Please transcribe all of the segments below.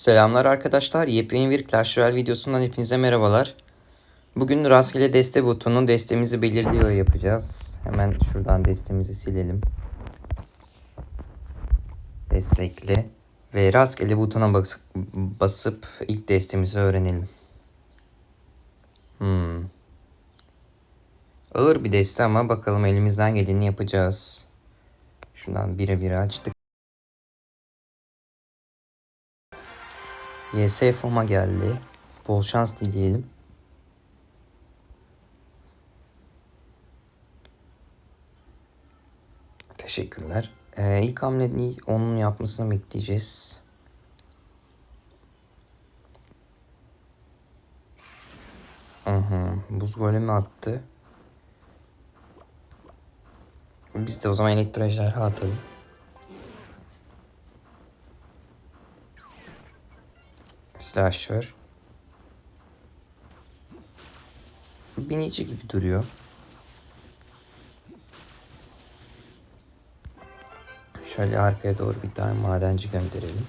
Selamlar arkadaşlar. Yepyeni bir Clash Royale videosundan hepinize merhabalar. Bugün rastgele deste butonu destemizi belirliyor yapacağız. Hemen şuradan destemizi silelim. Destekle ve rastgele butona bas basıp ilk destemizi öğrenelim. Hmm. Ağır bir deste ama bakalım elimizden geleni yapacağız. Şundan bire bire açtık. YS Foma geldi. Bol şans dileyelim. Teşekkürler. Ee, ilk hamleyi onun yapmasını bekleyeceğiz. Hı. Buz golemi attı. Biz de o zaman elektro ejderha atalım. Slasher. Binici gibi duruyor. Şöyle arkaya doğru bir tane madenci gönderelim.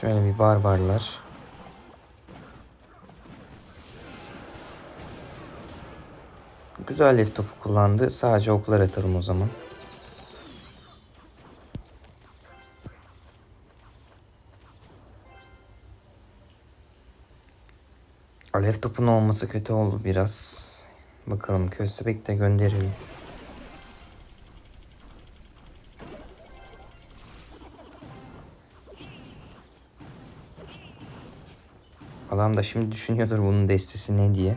Şöyle bir barbarlar. Güzel left topu kullandı. Sadece oklar atalım o zaman. Alev topun olması kötü oldu biraz. Bakalım köstebek de gönderelim. Adam da şimdi düşünüyordur bunun destesi ne diye.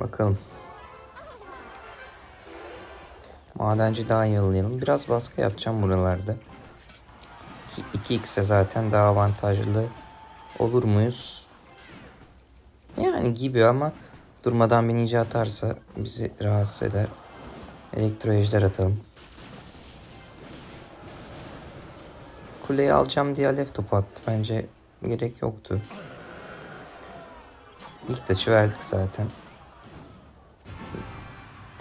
Bakalım. Madenci daha iyi yollayalım. Biraz baskı yapacağım buralarda. 2x'e zaten daha avantajlı olur muyuz? Yani gibi ama durmadan binici atarsa bizi rahatsız eder. Elektro ejder atalım. Kuleyi alacağım diye alev topu attı. Bence gerek yoktu. İlk taçı verdik zaten.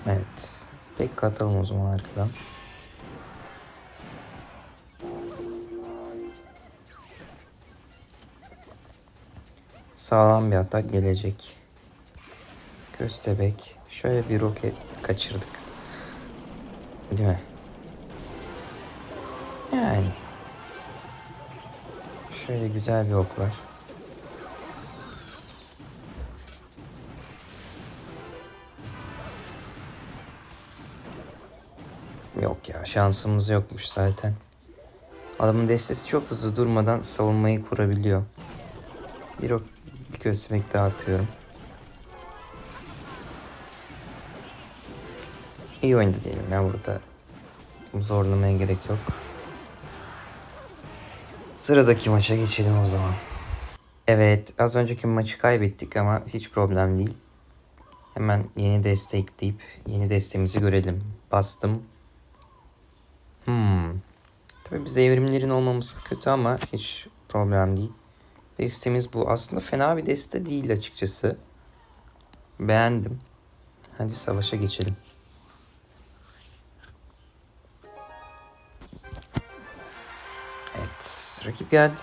Evet. Pek atalım o zaman arkadan. Sağlam bir atak gelecek. Köstebek. Şöyle bir roket kaçırdık. Değil mi? Yani. Şöyle güzel bir oklar. Yok ya şansımız yokmuş zaten. Adamın destesi çok hızlı durmadan savunmayı kurabiliyor. Bir köstebek daha atıyorum. İyi oynadı diyelim ya burada. Zorlamaya gerek yok. Sıradaki maça geçelim o zaman. Evet az önceki maçı kaybettik ama hiç problem değil. Hemen yeni deste ekleyip yeni destemizi görelim. Bastım. Hmm. Tabii bizde evrimlerin olmaması kötü ama hiç problem değil. Destemiz bu. Aslında fena bir deste değil açıkçası. Beğendim. Hadi savaşa geçelim. Evet. Rakip geldi.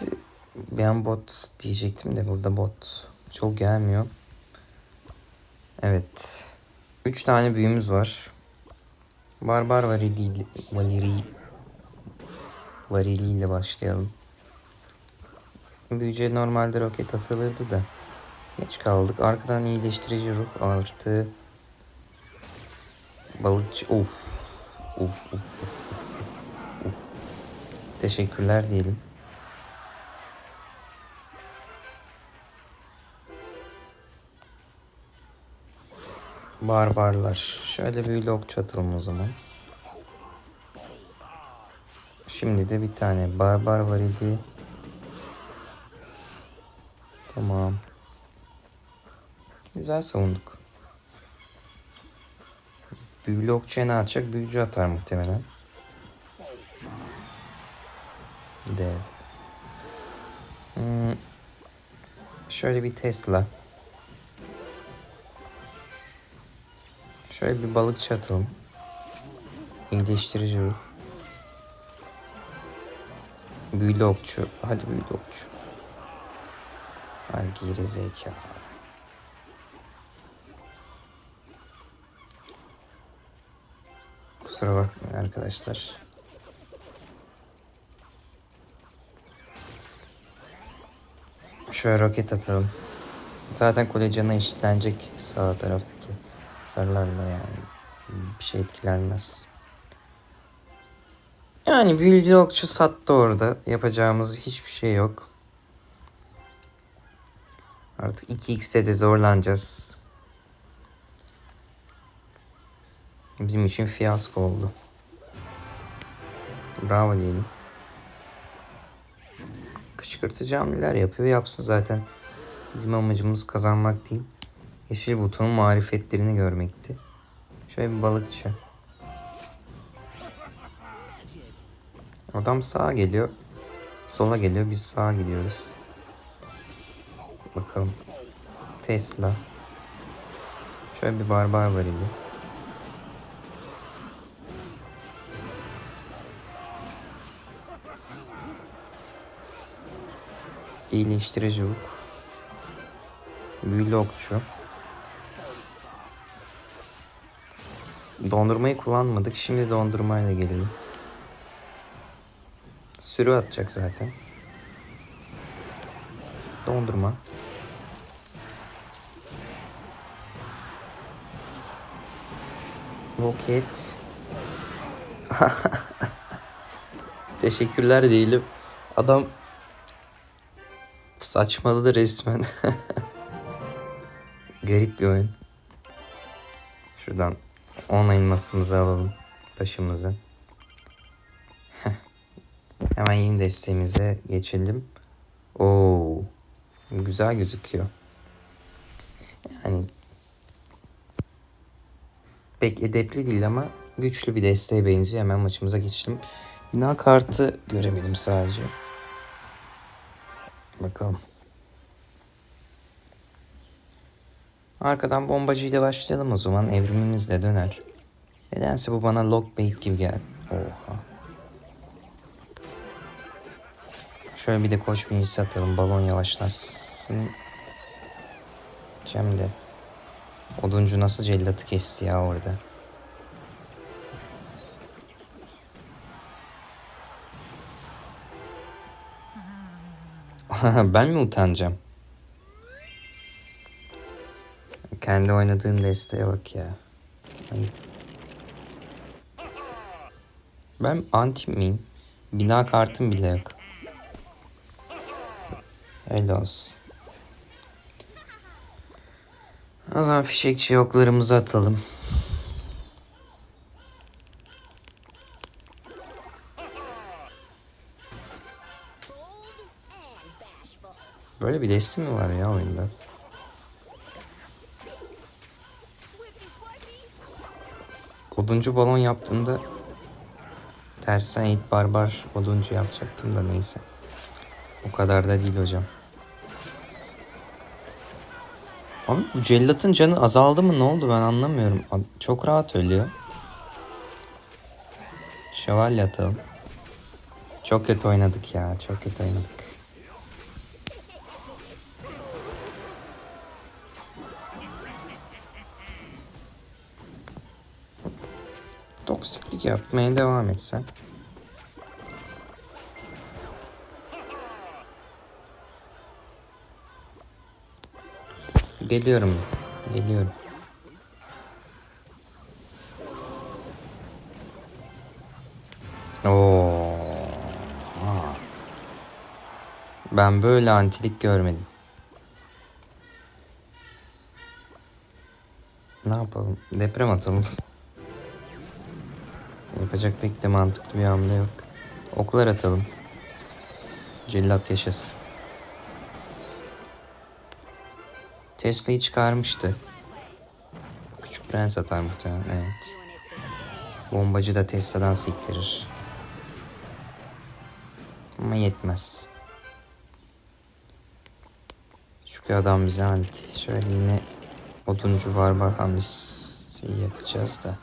Ben bot diyecektim de burada bot çok gelmiyor. Evet. Üç tane büyümüz var. Barbar varili, valeri, variliyle başlayalım. Büyüce normalde roket atılırdı da. Geç kaldık. Arkadan iyileştirici ruh artı balıkçı. Of. Of, of, of, of. Teşekkürler diyelim. Barbarlar. Şöyle bir okçu atalım o zaman. Şimdi de bir tane barbar var idi. Tamam. Güzel savunduk. Büyülü okçuya ne atacak? Büyücü atar muhtemelen. Dev. Hmm. Şöyle bir Tesla. Şöyle bir balıkçı atalım. İyileştirici ruh. Büyülü okçu. Hadi büyülü okçu. Ay geri zeka. Kusura bakmayın arkadaşlar. Şöyle roket atalım. Zaten kule canı eşitlenecek sağ taraftaki sarılarla yani. Bir şey etkilenmez. Yani büyülü okçu sattı orada. Yapacağımız hiçbir şey yok. Artık 2x'te de zorlanacağız. Bizim için fiyasko oldu. Bravo diyelim. Kışkırtıcı hamleler yapıyor. Yapsın zaten. Bizim amacımız kazanmak değil. Yeşil butonun marifetlerini görmekti. Şöyle bir balıkçı. Adam sağa geliyor. Sola geliyor. Biz sağa gidiyoruz. Bakalım. Tesla. Şöyle bir barbar var idi. İyileştirici. Büyülü okçu. Dondurmayı kullanmadık. Şimdi dondurmayla gelelim. Sürü atacak zaten. Dondurma. Roket. Teşekkürler değilim. Adam saçmaladı resmen. Garip bir oyun. Şuradan 10 elmasımızı alalım. Taşımızı. Hemen yeni desteğimize geçelim. Oo, güzel gözüküyor. Yani pek edepli değil ama güçlü bir desteğe benziyor. Hemen maçımıza geçtim. Bina kartı göremedim sadece. Bakalım. Arkadan bombacıyla başlayalım o zaman. Evrimimizle döner. Nedense bu bana lockbait gibi geldi. Oha. Şöyle bir de koç bilgisi atalım. Balon yavaşlasın. Cem de. Oduncu nasıl cellatı kesti ya orada. ben mi utanacağım? Kendi oynadığın desteğe bak ya. Ayıp. Ben anti miyim? Bina kartım bile yok. Öyle olsun. O zaman fişekçi oklarımızı atalım. Böyle bir deste mi var ya oyunda? Oduncu balon yaptığımda tersen ilk barbar oduncu yapacaktım da neyse. O kadar da değil hocam. Abi bu cellatın canı azaldı mı ne oldu ben anlamıyorum. Çok rahat ölüyor. Şövalye atalım. Çok kötü oynadık ya. Çok kötü oynadık. Toksiklik yapmaya devam etsen. Geliyorum. Geliyorum. Oo. Aa. Ben böyle antilik görmedim. Ne yapalım? Deprem atalım. Yapacak pek de mantıklı bir hamle yok. Oklar atalım. Cellat yaşasın. Tesla'yı çıkarmıştı. Küçük prens atar muhtemelen evet. Bombacı da Tesla'dan siktirir. Ama yetmez. Çünkü adam bize anti. Şöyle yine oduncu barbar hamlesi yapacağız da.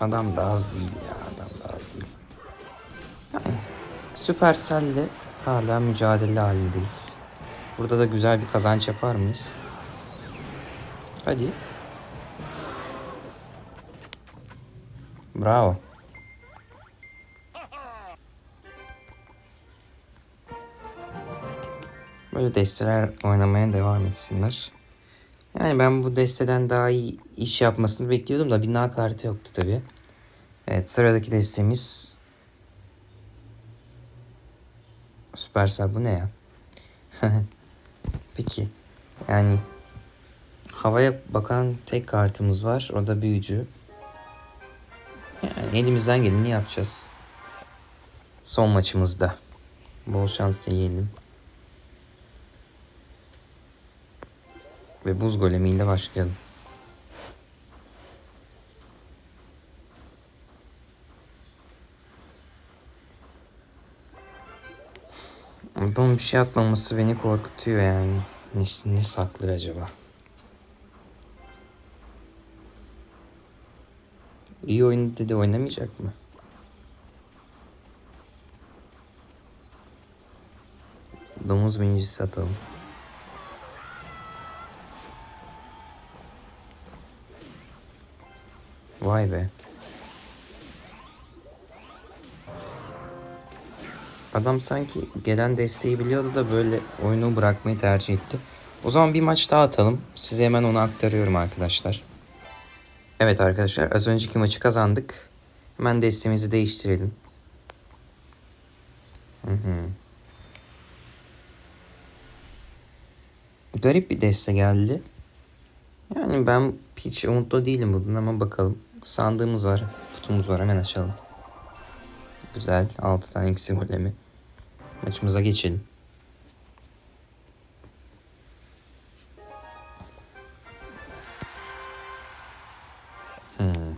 Adam da az değil ya. Adam da az değil. Yani Supercell'le hala mücadele halindeyiz. Burada da güzel bir kazanç yapar mıyız? Hadi. Bravo. Böyle desteler oynamaya devam etsinler. Yani ben bu desteden daha iyi iş yapmasını bekliyordum da bir kartı yoktu tabi. Evet sıradaki destemiz Süpersel bu ne ya? Peki yani havaya bakan tek kartımız var o da büyücü. Yani elimizden geleni yapacağız. Son maçımızda. Bol şans dileyelim. Ve buz golemiyle başlayalım. Adamın bir şey atmaması beni korkutuyor yani. Ne, ne saklıyor acaba? İyi oyun dedi oynamayacak mı? Domuz binicisi atalım. Vay be. Adam sanki gelen desteği biliyordu da böyle oyunu bırakmayı tercih etti. O zaman bir maç daha atalım. Size hemen onu aktarıyorum arkadaşlar. Evet arkadaşlar az önceki maçı kazandık. Hemen destemizi değiştirelim. Hı hı. Garip bir deste geldi. Yani ben hiç umutlu değilim bunun ama bakalım. Sandığımız var. Kutumuz var hemen açalım. Güzel. 6 tane eksi golemi. Maçımıza geçelim. Hmm.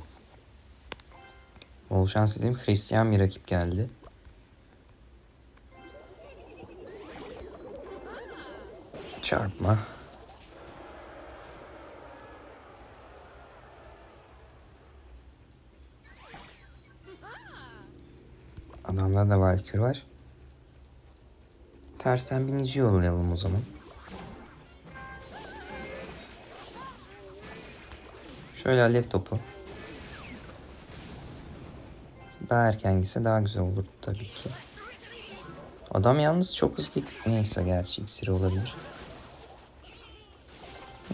Bol şans dilerim. Hristiyan bir rakip geldi. Çarpma. Adamda da Valkür var. Tersten binici yollayalım o zaman. Şöyle alev topu. Daha erken gitse daha güzel olur tabii ki. Adam yalnız çok hızlı neyse gerçi iksiri olabilir.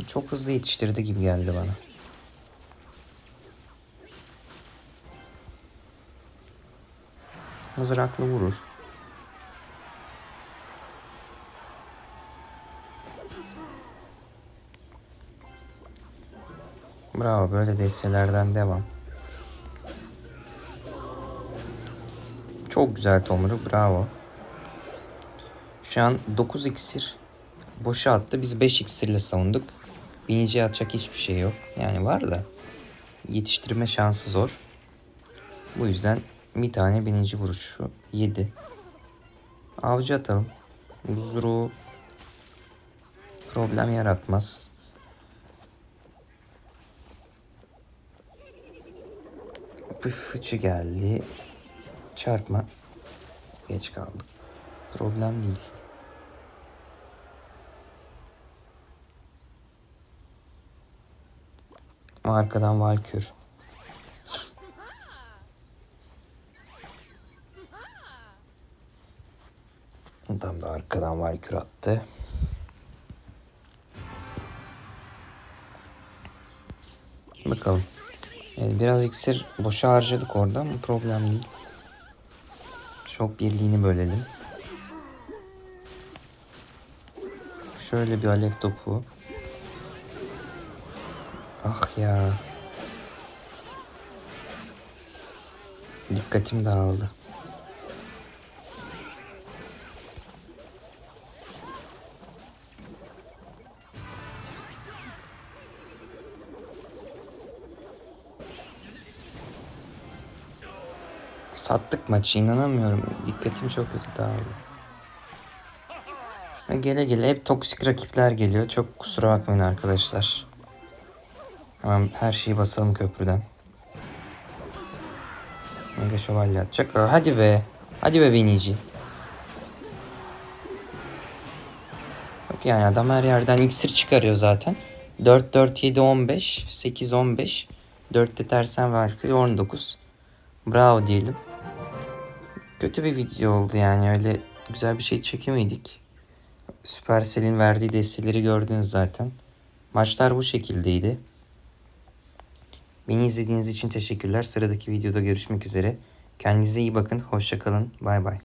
Çok hızlı yetiştirdi gibi geldi bana. Mızraklı vurur. Bravo böyle destelerden devam. Çok güzel Tomru bravo. Şu an 9 iksir boşa attı. Biz 5 iksirle savunduk. Binici atacak hiçbir şey yok. Yani var da yetiştirme şansı zor. Bu yüzden bir tane binici vuruşu 7. Avcı atalım. Buzduruğu problem yaratmaz. Bir fıçı geldi. Çarpma. Geç kaldık. Problem değil. Arkadan Valkür. Adam da arkadan Valkür attı. Bakalım. Biraz iksir boşa harcadık orada ama problem değil. Şok birliğini bölelim. Şöyle bir alev topu. Ah ya. Dikkatim dağıldı. Sattık maçı inanamıyorum. Dikkatim çok kötü dağıldı. Ve gele gele hep toksik rakipler geliyor. Çok kusura bakmayın arkadaşlar. Hemen her şeyi basalım köprüden. Mega şövalye atacak. Hadi be. Hadi be binici. Yok yani adam her yerden iksir çıkarıyor zaten. 4 4 7 15 8 15 4'te tersen var ki 19. Bravo diyelim. Kötü bir video oldu yani öyle güzel bir şey çekemedik. Supercell'in verdiği desteleri gördünüz zaten. Maçlar bu şekildeydi. Beni izlediğiniz için teşekkürler. Sıradaki videoda görüşmek üzere. Kendinize iyi bakın. Hoşçakalın. Bay bay.